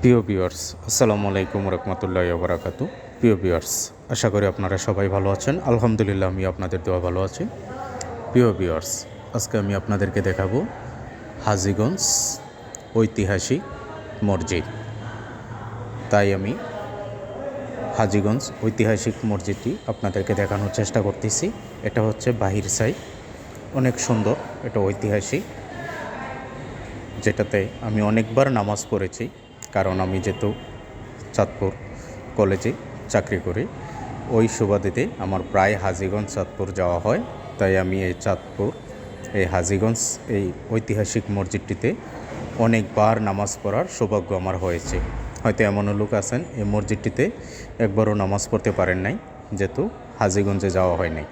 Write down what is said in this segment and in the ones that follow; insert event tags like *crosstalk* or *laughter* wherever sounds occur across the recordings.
প্রিয় ভিউয়ার্স আসসালামু আলাইকুম রহমতুল্লাহ বারাকাতু প্রিয় ভিউয়ার্স আশা করি আপনারা সবাই ভালো আছেন। আলহামদুলিল্লাহ আমি আপনাদের দেওয়া ভালো আছি। প্রিয় ভিউয়ার্স আজকে আমি আপনাদেরকে দেখাবো হাজিগঞ্জ ঐতিহাসিক মসজিদ। তাই আমি হাজিগঞ্জ ঐতিহাসিক মসজিদটি আপনাদেরকে দেখানোর চেষ্টা করতেছি। এটা হচ্ছে বাহির সাইড। অনেক সুন্দর, এটা ঐতিহাসিক। যেটাতে আমি অনেকবার নামাজ পড়েছি। কারণ আমি যেহেতু চাঁদপুর কলেজে চাকরি করি, ওই সুবাদেতে আমার প্রায় হাজিগঞ্জ চাঁদপুর যাওয়া হয়। তাই আমি এই চাঁদপুর, এই হাজিগঞ্জ, এই ঐতিহাসিক মসজিদটিতে অনেকবার নামাজ পড়ার সৌভাগ্য আমার হয়েছে। হয়তো এমনও লোক আছেন, এই মসজিদটিতে একবারও নামাজ পড়তে পারেন নাই, যেহেতু হাজিগঞ্জে যাওয়া হয় নাই।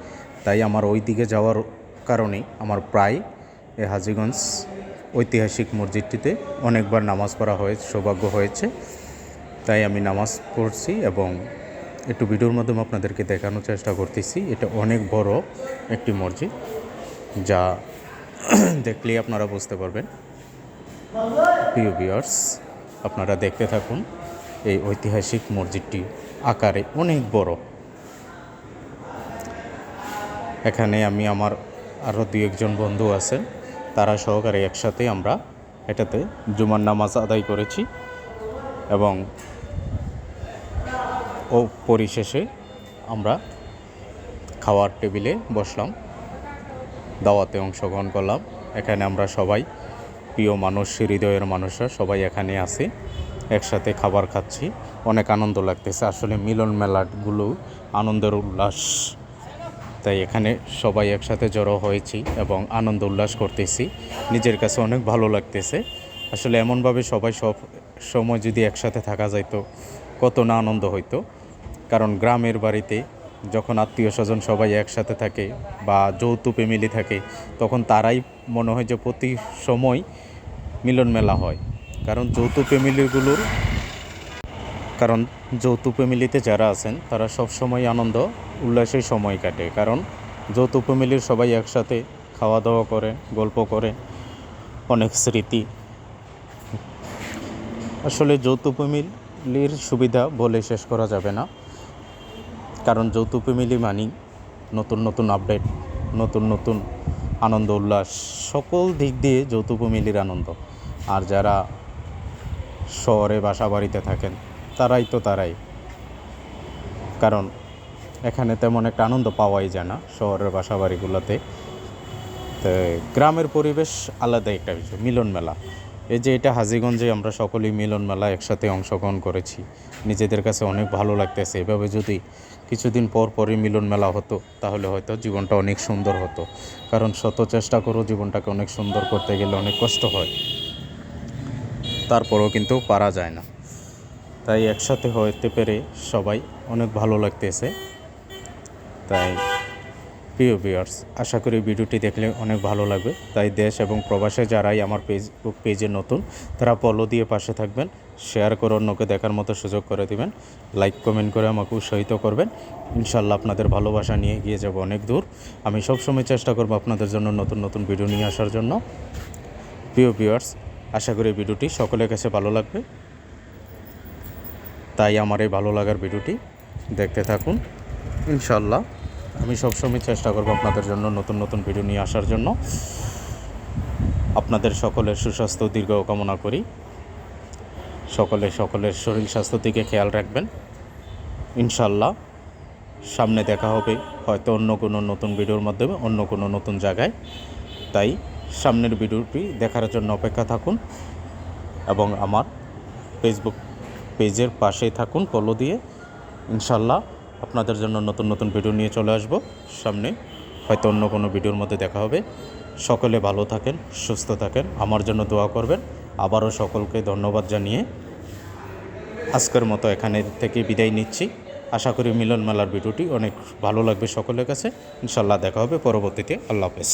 তাই আমার ওই দিকে যাওয়ার কারণে আমার প্রায় এই হাজিগঞ্জ ঐতিহাসিক মসজিদটিতে অনেকবার নামাজ পড়া হয়ে সৌভাগ্য হয়েছে। তাই আমি নামাজ পড়ছি এবং একটু ভিডিওর মাধ্যমে আপনাদেরকে দেখানোর চেষ্টা করতেছি। এটা অনেক বড় একটি মসজিদ যা *clears throat* দেখলেই আপনারা বুঝতে পারবেন। প্রিয় ভিউয়ার্স আপনারা দেখতে থাকুন এই ঐতিহাসিক মসজিদটি আকারে অনেক বড়। এখানে আমি আমার আরও দু একজন বন্ধু আছেন। তারা সহকারে একসাথে আমরা এটাতে জুমার নামাজ আদায় করেছি এবং ও পরিশেষে আমরা খাওয়ার টেবিলে বসলাম, দাওয়াতে অংশগ্রহণ করলাম। এখানে আমরা সবাই প্রিয় মানুষ, হৃদয়ের মানুষরা সবাই এখানে আছি, একসাথে খাবার খাচ্ছি। অনেক আনন্দ লাগতেছে। আসলে মিলন মেলাগুলো আনন্দের উল্লাস। তাই এখানে সবাই একসাথে জড়ো হয়েছি এবং আনন্দ উল্লাস করতেছি। নিজের কাছে অনেক ভালো লাগতেছে। আসলে এমনভাবে সবাই সব সময় যদি একসাথে থাকা যাইতো, কত না আনন্দ হইতো। কারণ গ্রামের বাড়িতে যখন আত্মীয় স্বজন সবাই একসাথে থাকে বা যৌথ ফ্যামিলি থাকে, তখন তারাই মনে হয় যে প্রতি সময় মিলন মেলা হয়। কারণ যৌথ ফ্যামিলিগুলোর কারণ যৌথ ফ্যামিলিতে যারা আছেন, তারা সব সময় আনন্দ উল্লাসে সময় কাটে। কারণ যৌথ ফ্যামিলির সবাই একসাথে খাওয়া দাওয়া করে, গল্প করে, অনেক স্মৃতি। আসলে যৌথ ফ্যামিলির সুবিধা বলে শেষ করা যাবে না। কারণ যৌথ ফ্যামিলি মানি নতুন নতুন আপডেট, নতুন নতুন আনন্দ, উল্লাস, সকল দিক দিয়ে যৌথ ফ্যামিলির আনন্দ। আর যারা শহরে বাসা বাড়িতে থাকেন, তারাই তো তারাই। কারণ এখানে তেমন একটা আনন্দ পাওয়াই যায় না শহরের বাসা বাড়িগুলোতে তো গ্রামের পরিবেশ আলাদা একটা বিষয় মিলন মেলা এই যে এটা হাজিগঞ্জে আমরা সকলেই মিলন মেলা একসাথে অংশগ্রহণ করেছি। নিজেদের কাছে অনেক ভালো লাগতেছে। এভাবে যদি কিছুদিন পর পরই মিলন মেলা হতো, তাহলে হয়তো জীবনটা অনেক সুন্দর হতো। কারণ শত চেষ্টা করেও জীবনটাকে অনেক সুন্দর করতে গেলে অনেক কষ্ট হয়। তারপরেও কিন্তু পারা যায় না। তাই একসাথে হতে পেরে সবাই অনেক ভালো লাগতেছে। তাই প্রিয় ভিউয়ার্স আশা করি ভিডিওটি দেখলে অনেক ভালো লাগবে। তাই দেশ এবং প্রবাসে যারাই আমার ফেসবুক পেজে নতুন, তারা ফলো দিয়ে পাশে থাকবেন শেয়ার করে অন্যকে দেখার মতো সুযোগ করে দিবেন লাইক কমেন্ট করে আমাকে উৎসাহিত করবেন। ইনশাল্লাহ আপনাদের ভালোবাসা নিয়ে গিয়ে যাব অনেক দূর। আমি সবসময় চেষ্টা করব আপনাদের জন্য নতুন নতুন ভিডিও নিয়ে আসার জন্য। প্রিয় ভিউয়ার্স আশা করি ভিডিওটি সকলের কাছে ভালো লাগবে। তাই আমার এই ভালো লাগার ভিডিওটি দেখতে থাকুন। ইনশাল্লাহ আমি সবসময় চেষ্টা করব আপনাদের জন্য নতুন নতুন ভিডিও নিয়ে আসার জন্য। আপনাদের সকলের সুস্বাস্থ্য, দীর্ঘ কামনা করি। সকলে সকলের শরীর স্বাস্থ্য দিকে খেয়াল রাখবেন। ইনশাল্লাহ সামনে দেখা হবে হয়তো অন্য কোনো নতুন ভিডিওর মাধ্যমে, অন্য কোনো নতুন জায়গায়। তাই সামনের ভিডিওটি দেখার জন্য অপেক্ষা থাকুন এবং আমার ফেসবুক পেজের পাশেই থাকুন ফলো দিয়ে। ইনশাল্লাহ আপনাদের জন্য নতুন নতুন ভিডিও নিয়ে চলে আসব। সামনে হয়তো অন্য কোনো ভিডিওর মধ্যে দেখা হবে। সকলে ভালো থাকেন, সুস্থ থাকেন, আমার জন্য দোয়া করবেন। আবারও সকলকে ধন্যবাদ জানিয়ে আজকের মতো এখানে থেকে বিদায় নিচ্ছি। আশা করি মিলন মেলার ভিডিওটি অনেক ভালো লাগবে সকলের কাছে। ইনশাল্লাহ দেখা হবে পরবর্তীতে। আল্লাহ হাফেজ।